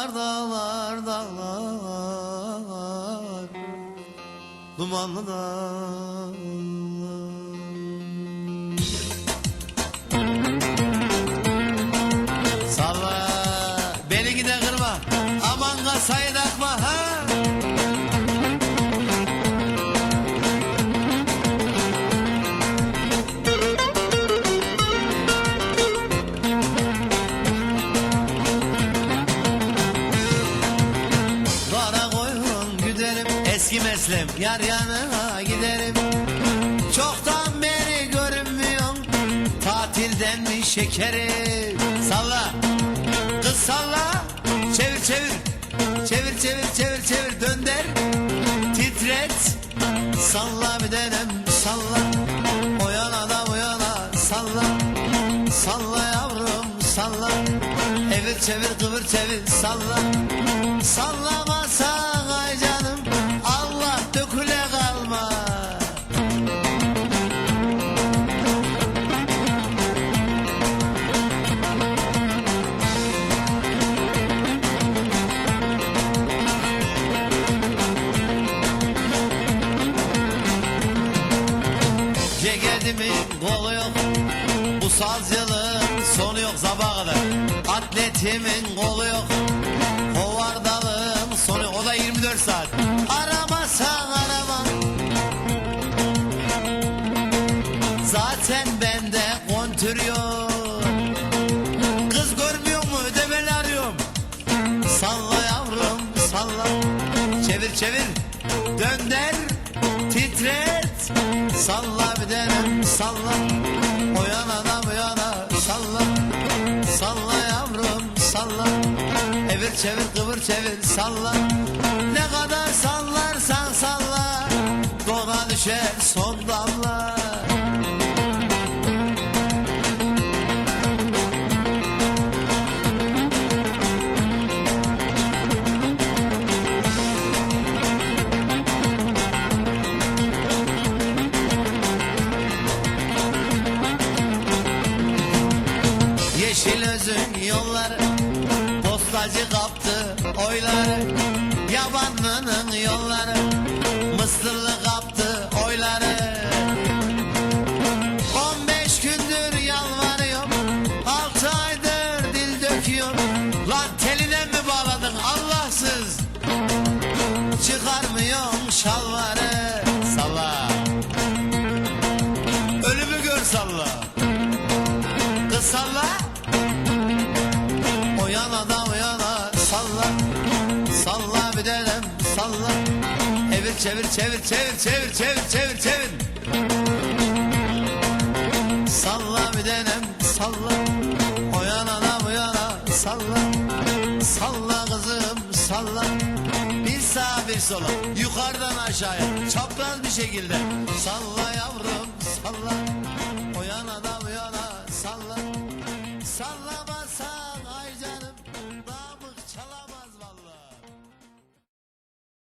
Dağlar dağlar dağlar. Dumanlı dağlar eski meslem yar yanına giderim. Çoktan beri görünmüyorsun tatilden mi şekerim? Salla. Kız salla. Çevir çevir. Çevir çevir çevir çevir. Dönder. Titret. Salla bir denem. Salla. O yana da bu salla. Salla yavrum. Salla. Evir çevir kıvır çevir. Salla. Sallamasan Ceketimin kolu yok Bu sazcılığın sonu yok sabaha kadar Atletimin kolu yok. Hovardalığın sonu yok. O da 24 saat. Aramasan arama. Zaten bende kontür yok. Kız görmüyor mu? Ödemeni arıyorum. Salla yavrum salla. Çevir çevir. Dönder Titret. Salla bir denem salla O yana da bu yana salla Salla yavrum salla Evir çevir kıvır çevir salla Ne kadar sallarsan salla Dona düşer son Yeşil özün yolları Postacı kaptı oyları. Yabanlının yolları Mısırlı kaptı oyları. 15 gündür yalvarıyorum 6 aydır dil döküyorum. Lan teline mi bağladın Allahsız? Çıkarmıyorum şalvarı yana da o yana Salla. Salla bir denem salla. Evir çevir çevir çevir çevir çevir çevir çevir. Salla bir denem salla. O yana da bu yana salla. Salla kızım salla. Bir sağa bir sola. Yukarıdan aşağıya. Çapraz bir şekilde. Salla yavrum salla. O yana da bu yana salla. Salla.